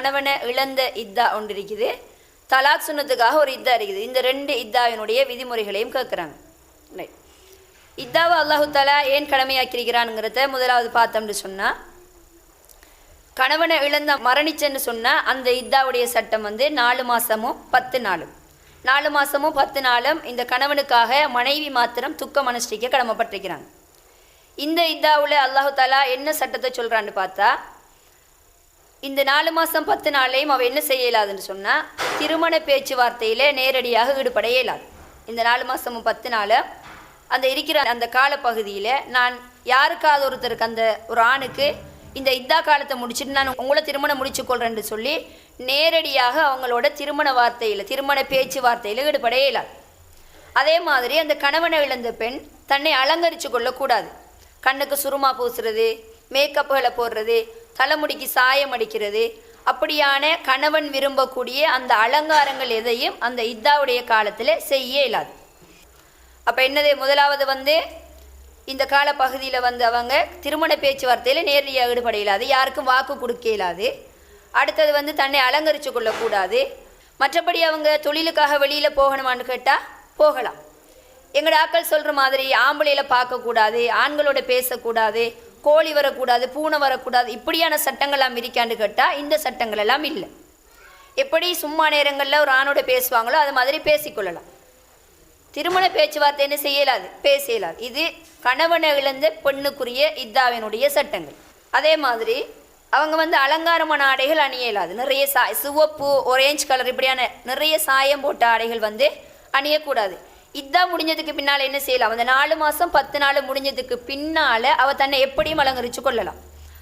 கணவனை இழந்த இத்தா ஒன்று இருக்குது தலாக் சுன்னத்துக்காக ஒரு இத்தா இருக்குது. இந்த ரெண்டு இத்தாவினுடைய விதிமுறைகளையும் கேட்குறாங்க ரைட் இத்தாவை அல்லாஹு தலா ஏன் கடமையாக்கியிருக்கிறானுங்கிறத முதலாவது பார்த்தோம்னு சொன்னால் கணவனை இழந்த மரணிச்சேன்னு சொன்னால் அந்த இத்தாவுடைய சட்டம் வந்து நாலு மாதமும் பத்து நாளும். நாலு மாதமும் பத்து நாளும் இந்த கணவனுக்காக மனைவி மாத்திரம் துக்கம் அனுஷ்டிக்க கடமைப்பட்டிருக்கிறாங்க. இந்த இத்தாவில் அல்லாஹு தாலா என்ன சட்டத்தை சொல்கிறான்னு பார்த்தா இந்த நாலு மாதம் பத்து நாளையும் அவள் என்ன செய்ய இயலாதுன்னு சொன்னால் திருமண பேச்சுவார்த்தையில் நேரடியாக ஈடுபட இயலாது. இந்த நாலு மாதமும் பத்து நாள் அந்த இருக்கிற அந்த காலப்பகுதியில் நான் யாருக்காவது ஒருத்தருக்கு அந்த ஒரு ஆணுக்கு இந்த இத்தா காலத்தை முடிச்சுட்டு நான் உங்களை திருமணம் முடிச்சு சொல்லி நேரடியாக அவங்களோட திருமண வார்த்தையில் திருமண பேச்சுவார்த்தையில் ஈடுபட இயலாது. அதே மாதிரி அந்த கணவனை இழந்த பெண் தன்னை அலங்கரித்து கொள்ளக்கூடாது. கண்ணுக்கு சுருமா பூசுறது மேக்கப்புகளை போடுறது தலைமுடிக்கு சாயம் அடிக்கிறது. அப்படியான கணவன் விரும்பக்கூடிய அந்த அலங்காரங்கள் எதையும் அந்த இத்தாவுடைய காலத்தில் செய்ய இயலாது அப்போ என்னது? முதலாவது வந்து இந்த கால பகுதியில் வந்து அவங்க திருமண பேச்சுவார்த்தையில் நேரடியாக ஈடுபட இயலாது. யாருக்கும் வாக்கு கொடுக்க இயலாது. அடுத்தது வந்து தன்னை அலங்கரித்து கொள்ளக்கூடாது. மற்றபடி அவங்க தொழிலுக்காக வெளியில் போகணுமான்னு கேட்டால் போகலாம். எங்களோட ஆக்கள் சொல்கிற மாதிரி ஆம்பளையில் பார்க்கக்கூடாது ஆண்களோட பேசக்கூடாது கோழி வரக்கூடாது பூனை வரக்கூடாது இப்படியான சட்டங்கள்லாம் இருக்கான்னு கேட்டால் இந்த சட்டங்கள் எல்லாம் இல்லை. எப்படி சும்மா நேரங்களில் ஒரு ஆணோட பேசுவாங்களோ அது மாதிரி பேசிக்கொள்ளலாம் திருமண பேச்சுவார்த்தை என்ன செய்யலாது? பேச இயலாது இது கணவனை இழந்த பெண்ணுக்குரிய இத்தாவினுடைய சட்டங்கள். அதே மாதிரி அவங்க வந்து அலங்காரமான ஆடைகள் அணிய இயலாது நிறைய சா சிவப்பு ஒரேஞ்ச் கலர் இப்படியான நிறைய சாயம் போட்ட ஆடைகள் வந்து அணியக்கூடாது. இதான் முடிஞ்சதுக்கு பின்னால் என்ன செய்யலாம்? அந்த நாலு மாதம் பத்து நாள் முடிஞ்சதுக்கு பின்னால் அவள் தன்னை எப்படியும் அலங்கரித்து கொள்ளலாம்.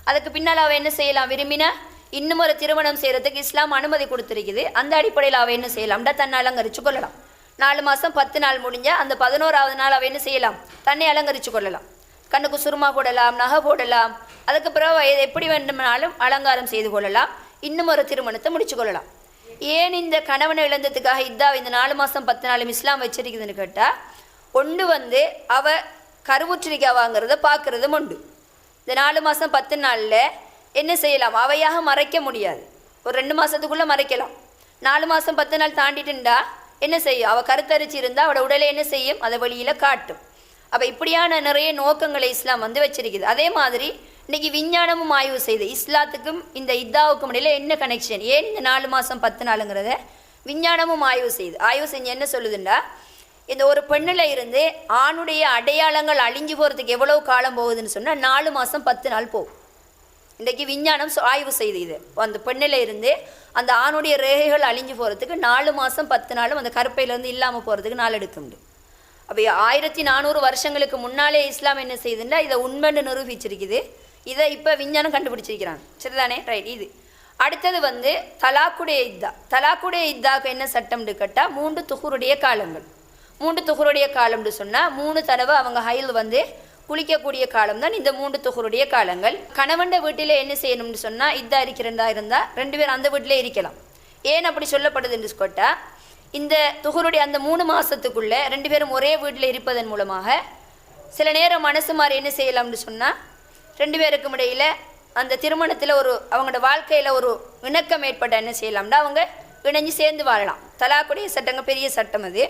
அதுக்கு பின்னால் அவள் என்ன செய்யலாம்? விரும்பினா இன்னும் ஒரு திருமணம் செய்கிறதுக்கு இஸ்லாம் அனுமதி கொடுத்துருக்குது. அந்த அடிப்படையில் அவள் என்ன செய்யலாம்டா தன்னை அலங்கரித்து கொள்ளலாம். நாலு மாதம் பத்து நாள் முடிஞ்சால் அந்த பதினோராவது நாள் அவள் என்ன செய்யலாம்? தன்னை அலங்கரித்து கொள்ளலாம். கண்ணுக்கு சுருமா போடலாம் நகை போடலாம். அதுக்கு பிறகு எது எப்படி வேண்டுமானாலும் அலங்காரம் செய்து கொள்ளலாம். இன்னும் ஒரு திருமணத்தை முடிச்சு கொள்ளலாம். ஏன் இந்த கணவனை இழந்ததுக்காக இதா இந்த நாலு மாதம் பத்து நாளும் இஸ்லாம் வச்சிருக்குதுன்னு கேட்டால் ஒன்று வந்து அவ கருவுற்றிருக்காவாங்கிறத பார்க்குறதும் உண்டு. இந்த நாலு மாதம் பத்து நாளில் என்ன செய்யலாம்? அவையாக மறைக்க முடியாது. ஒரு ரெண்டு மாதத்துக்குள்ளே மறைக்கலாம். நாலு மாதம் பத்து நாள் தாண்டிட்டுண்டா என்ன செய்யும்? அவள் கருத்தரிச்சு இருந்தால் அவட உடலை என்ன செய்யும்? அதை வழியில் காட்டும். அப்போ இப்படியான நிறைய நோக்கங்களை இஸ்லாம் வந்து வச்சிருக்குது. அதே மாதிரி இன்னைக்கு விஞ்ஞானமும் ஆய்வு செய்து இஸ்லாத்துக்கும் இந்த இத்தாவுக்கும் இடையில என்ன கனெக்ஷன் ஏன் இந்த நாலு மாதம் பத்து நாளுங்கிறத? விஞ்ஞானமும் ஆய்வு செய்து. ஆய்வு செஞ்சு என்ன சொல்லுதுண்டா இந்த ஒரு பெண்ணில் இருந்து ஆணுடைய அடையாளங்கள் அழிஞ்சு போகிறதுக்கு எவ்வளவு காலம் போகுதுன்னு சொன்னால் நாலு மாதம் பத்து நாள் போகும். இன்றைக்கி விஞ்ஞானம் ஆய்வு செய்து இது. அந்த பெண்ணில் இருந்து அந்த ஆணுடைய ரேகைகள் அழிஞ்சு போகிறதுக்கு நாலு மாதம் பத்து நாளும் அந்த கருப்பையிலேருந்து இல்லாமல் போகிறதுக்கு நாள் எடுக்கும்ண்டு அப்போ ஆயிரத்தி நானூறு வருஷங்களுக்கு முன்னாலே இஸ்லாம் என்ன செய்யுதுன்னா இதை உண்மைன்னு நிரூபிச்சிருக்குது. இதை இப்போ விஞ்ஞானம் கண்டுபிடிச்சிருக்கிறாங்க. சரிதானே? ரைட் இது. அடுத்தது வந்து தலாக்குடைய இத்தா. தலாக்குடைய இத்தாக்கு என்ன சட்டம்னு கேட்டால் மூன்று துகுருடைய காலங்கள். மூன்று துகுருடைய காலம்னு சொன்னால் மூணு தடவை அவங்க ஹயில் வந்து குளிக்கக்கூடிய காலம் தான் இந்த மூன்று துகுருடைய காலங்கள். கணவண்ட வீட்டில் என்ன செய்யணும்னு சொன்னால் இதாக இருக்கிறதா இருந்தால் ரெண்டு பேரும் அந்த வீட்டிலே இருக்கலாம். ஏன் அப்படி சொல்லப்படுதுன்னு கேட்டால் இந்த துகுருடைய அந்த மூணு மாதத்துக்குள்ளே ரெண்டு பேரும் ஒரே வீட்டில் இருப்பதன் மூலமாக சில நேரம் மனசு மாதிரி என்ன செய்யலாம்னு சொன்னால் ரெண்டு பேருக்கும் இடையில் அந்த திருமணத்தில் ஒரு அவங்களோட வாழ்க்கையில் ஒரு இணக்கம் ஏற்பட்ட என்ன செய்யலாம்னா அவங்க? இணைஞ்சு சேர்ந்து வாழலாம். தலாக்குடைய சட்டங்கள் பெரிய சட்டம் அது.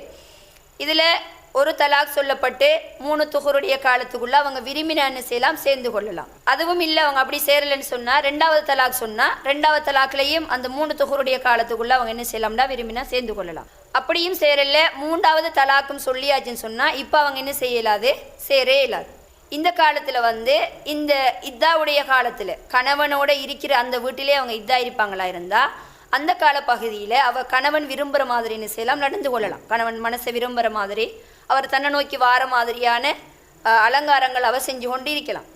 இதில் ஒரு தலாக் சொல்லப்பட்டு மூணு துகருடைய காலத்துக்குள்ளே அவங்க விரும்பின என்ன செய்யலாம்? சேர்ந்து கொள்ளலாம். அதுவும் இல்லை அவங்க அப்படி சேரலைன்னு சொன்னால் ரெண்டாவது தலாக் சொன்னால் ரெண்டாவது தலாக்லேயும் அந்த மூணு துகருடைய காலத்துக்குள்ளே அவங்க என்ன செய்யலாம்னா விரும்பினா சேர்ந்து கொள்ளலாம். அப்படியும் சேரல மூன்றாவது தலாக்கும் சொல்லியாச்சுன்னு சொன்னால் இப்போ அவங்க என்ன செய்யலாது? சேரே இயலாது இந்த காலத்தில் வந்து இந்த இத்தாவுடைய காலத்தில் கணவனோட இருக்கிற அந்த வீட்டிலே அவங்க இதா இருப்பாங்களா இருந்தால் அந்த கால பகுதியில் அவள் கணவன் விரும்புகிற மாதிரின்னு செய்யலாம் நடந்து கொள்ளலாம். கணவன் மனசை விரும்புகிற மாதிரி அவர் தன்னை நோக்கி வார மாதிரியான அலங்காரங்கள் அவள் செஞ்சு கொண்டு இருக்கலாம்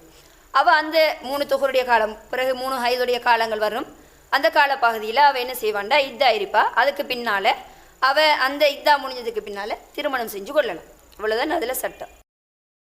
அவள் அந்த மூணு தொகுருடைய காலம் பிறகு மூணு ஹைதுடைய காலங்கள் வரும். அந்த கால பகுதியில் அவள் என்ன செய்வாண்டா இதா இருப்பா. அதுக்கு பின்னால் அவள் அந்த இதா முடிஞ்சதுக்கு பின்னால் திருமணம் செஞ்சு கொள்ளலாம். அவ்வளோதான் அதில் சட்டம்.